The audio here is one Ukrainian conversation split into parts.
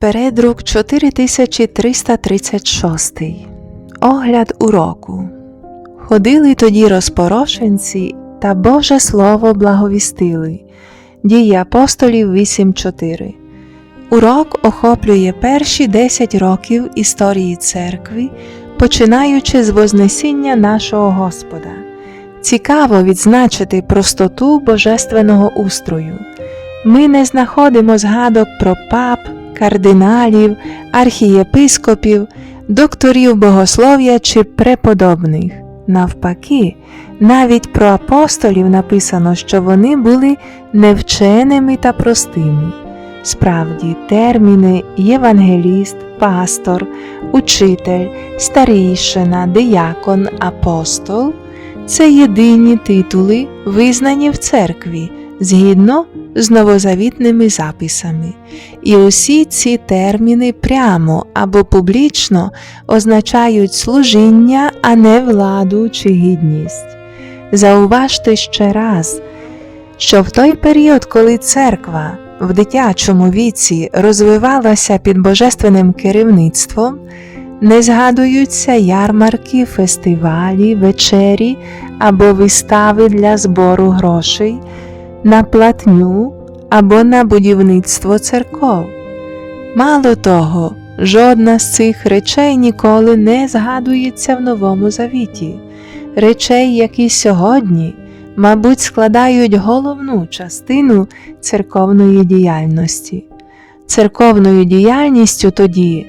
Передрук 4336. Огляд уроку. Ходили тоді розпорошенці та Боже Слово благовістили. Дії апостолів 8.4. Урок охоплює перші 10 років історії церкви, починаючи з Вознесіння нашого Господа. Цікаво відзначити простоту божественного устрою. Ми не знаходимо згадок про пап, кардиналів, архієпископів, докторів богослов'я чи преподобних. Навпаки, навіть про апостолів написано, що вони були невченими та простими. Справді, терміни євангеліст, пастор, учитель, старійшина, диякон, апостол це єдині титули, визнані в церкві згідно з новозавітними записами, і усі ці терміни прямо або публічно означають служіння, а не владу чи гідність. Зауважте ще раз, що в той період, коли церква в дитячому віці розвивалася під божественним керівництвом, не згадуються ярмарки, фестивалі, вечері або вистави для збору грошей на платню або на будівництво церков. Мало того, жодна з цих речей ніколи не згадується в Новому Завіті, речей, які сьогодні, мабуть, складають головну частину церковної діяльності. Церковною діяльністю тоді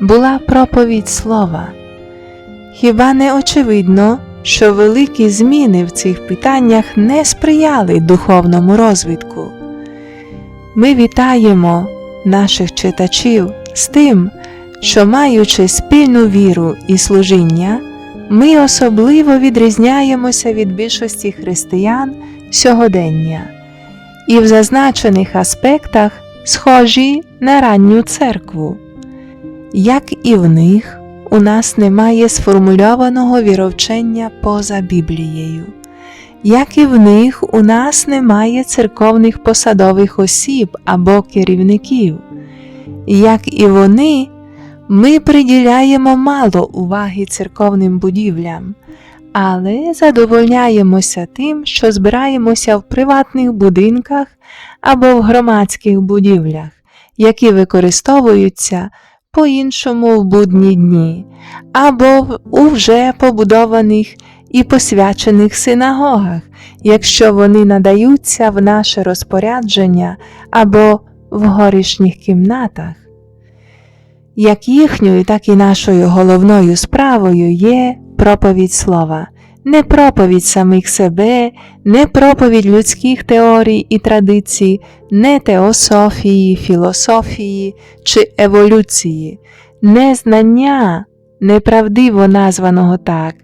була проповідь слова. Хіба не очевидно, що великі зміни в цих питаннях не сприяли духовному розвитку? Ми вітаємо наших читачів з тим, що, маючи спільну віру і служіння, ми особливо відрізняємося від більшості християн сьогодення і в зазначених аспектах схожі на ранню церкву. Як і в них, у нас немає сформульованого віровчення поза Біблією. Як і в них, у нас немає церковних посадових осіб або керівників. Як і вони, ми приділяємо мало уваги церковним будівлям, але задовольняємося тим, що збираємося в приватних будинках або в громадських будівлях, які використовуються по-іншому в будні дні, або у вже побудованих і посвячених синагогах, якщо вони надаються в наше розпорядження або в горішніх кімнатах. Як їхньою, так і нашою головною справою є проповідь слова, не проповідь самих себе, не проповідь людських теорій і традицій, не теософії, філософії чи еволюції, не знання неправдиво названого так,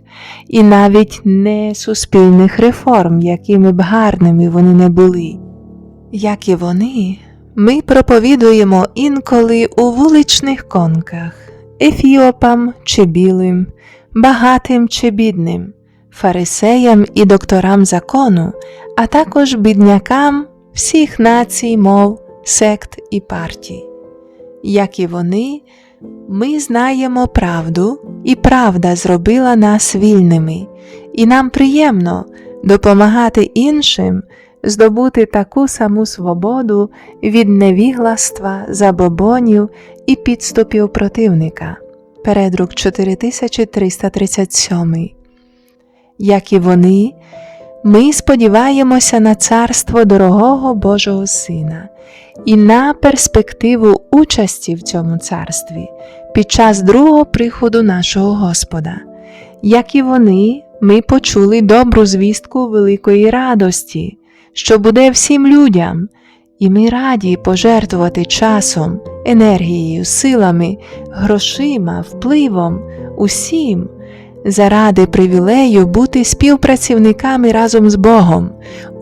і навіть не суспільних реформ, якими б гарними вони не були. Як і вони, ми проповідуємо інколи у вуличних конках, ефіопам чи білим, багатим чи бідним, фарисеям і докторам закону, а також біднякам всіх націй, мов, сект і партій. Як і вони, ми знаємо правду, і правда зробила нас вільними, і нам приємно допомагати іншим здобути таку саму свободу від невігластва, забобонів і підступів противника. Передрук 4337. Як і вони, ми сподіваємося на царство дорогого Божого Сина і на перспективу участі в цьому царстві під час другого приходу нашого Господа. Як і вони, ми почули добру звістку великої радості, що буде всім людям, і ми раді пожертвувати часом, енергією, силами, грошима, впливом, усім заради привілею бути співпрацівниками разом з Богом,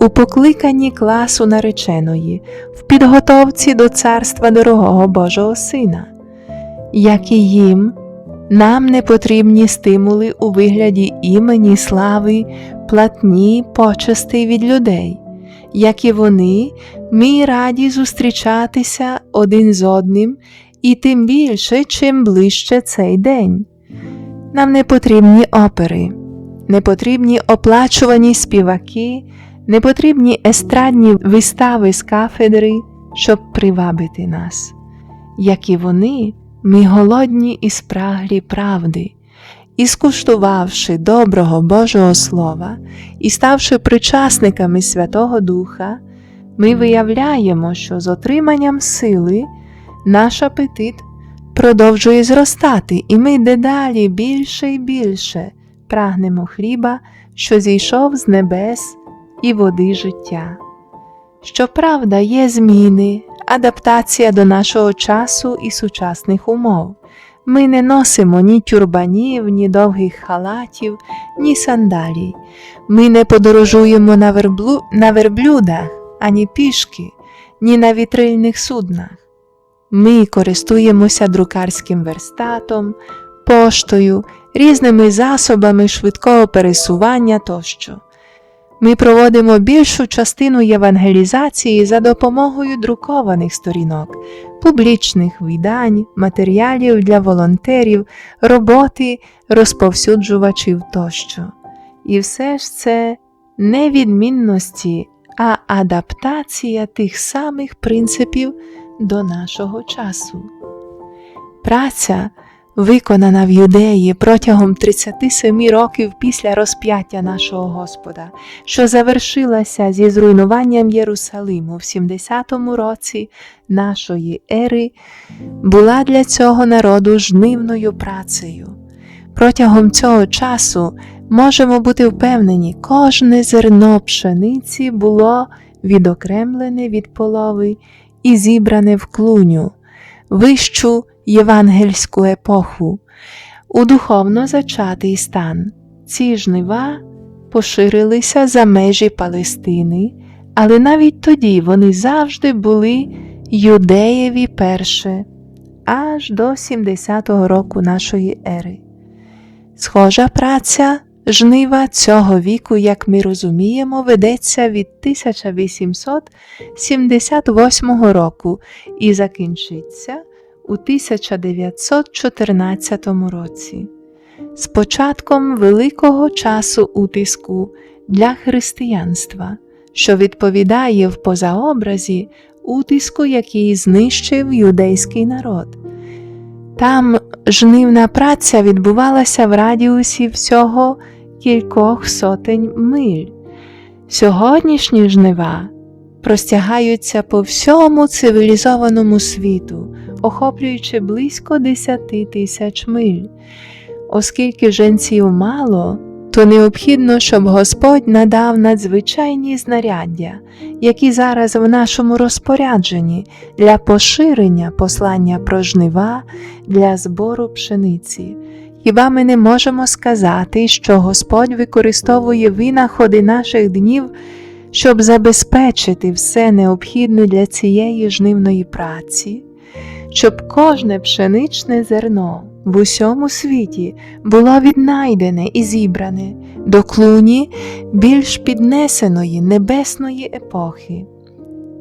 у покликанні класу нареченої, в підготовці до царства дорогого Божого Сина, як і їм. Нам не потрібні стимули у вигляді імені, слави, платні, почести від людей. Як і вони, ми раді зустрічатися один з одним і тим більше, чим ближче цей день. Нам не потрібні опери, не потрібні оплачувані співаки, не потрібні естрадні вистави з кафедри, щоб привабити нас. Як і вони, ми голодні і спраглі правди, і скуштувавши доброго Божого Слова і ставши причасниками Святого Духа, ми виявляємо, що з отриманням сили наш апетит продовжує зростати, і ми дедалі більше і більше прагнемо хліба, що зійшов з небес і води життя. Щоправда, є зміни, адаптація до нашого часу і сучасних умов. Ми не носимо ні тюрбанів, ні довгих халатів, ні сандалій. Ми не подорожуємо на, верблу... на верблюдах, ані пішки, ні на вітрильних суднах. Ми користуємося друкарським верстатом, поштою, різними засобами швидкого пересування тощо. Ми проводимо більшу частину євангелізації за допомогою друкованих сторінок, публічних видань, матеріалів для волонтерів, роботи розповсюджувачів тощо. І все ж це не відмінності, а адаптація тих самих принципів до нашого часу. Праця, виконана в юдеї протягом 37 років після розп'яття нашого Господа, що завершилася зі зруйнуванням Єрусалиму в 70-му році нашої ери, була для цього народу жнивною працею. Протягом цього часу можемо бути впевнені, кожне зерно пшениці було відокремлене від полови і зібране в клуню, вищу євангельську епоху, у духовно зачатий стан. Ці жнива поширилися за межі Палестини, але навіть тоді вони завжди були юдеєві перше, аж до 70-го року нашої ери. Схожа праця жнива цього віку, як ми розуміємо, ведеться від 1878 року і закінчиться у 1914 році. З початком великого часу утиску для християнства, що відповідає в позаобразі утиску, який знищив юдейський народ. Там жнивна праця відбувалася в радіусі всього кількох сотень миль. Сьогоднішні жнива простягаються по всьому цивілізованому світу, охоплюючи близько 10 тисяч миль. Оскільки женців мало, то необхідно, щоб Господь надав надзвичайні знаряддя, які зараз в нашому розпорядженні для поширення послання про жнива для збору пшениці. Хіба ми не можемо сказати, що Господь використовує винаходи наших днів, щоб забезпечити все необхідне для цієї жнивної праці, щоб кожне пшеничне зерно в усьому світі було віднайдене і зібране до клуні більш піднесеної небесної епохи.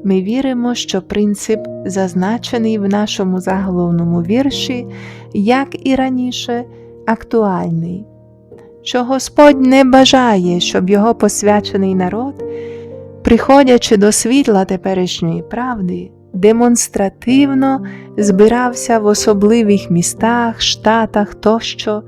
Ми віримо, що принцип, зазначений в нашому заголовному вірші, як і раніше, актуальний, що Господь не бажає, щоб його посвячений народ, приходячи до світла теперішньої правди, демонстративно збирався в особливих містах, штатах тощо,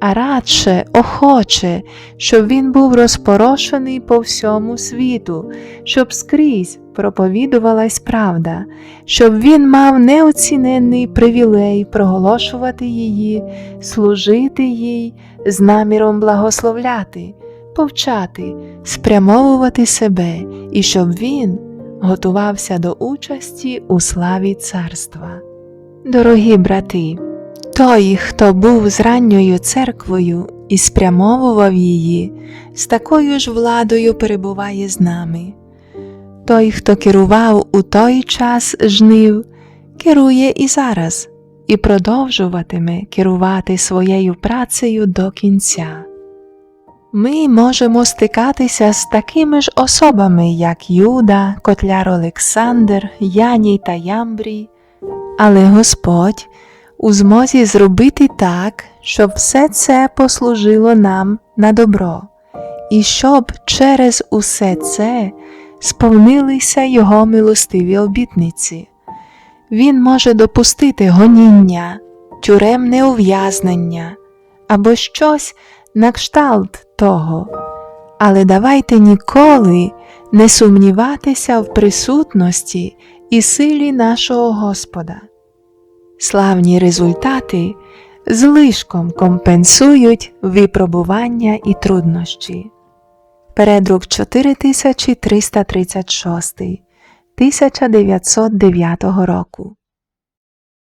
а радше охоче, щоб він був розпорошений по всьому світу, щоб скрізь проповідувалась правда, щоб він мав неоціненний привілей проголошувати її, служити їй з наміром благословляти, повчати, спрямовувати себе, і щоб він готувався до участі у славі царства. Дорогі брати, той, хто був з ранньою церквою і спрямовував її, з такою ж владою перебуває з нами. Той, хто керував у той час жнив, керує і зараз, і продовжуватиме керувати своєю працею до кінця. Ми можемо стикатися з такими ж особами, як Юда, Котляр Олександр, Яній та Ямбрій, Але Господь у змозі зробити так, щоб все це послужило нам на добро, і щоб через усе це сповнилися Його милостиві обітниці. Він може допустити гоніння, тюремне ув'язнення або щось на кшталт того. Але давайте ніколи не сумніватися в присутності і силі нашого Господа. Славні результати злишком компенсують випробування і труднощі. Передрук 4336 1909 року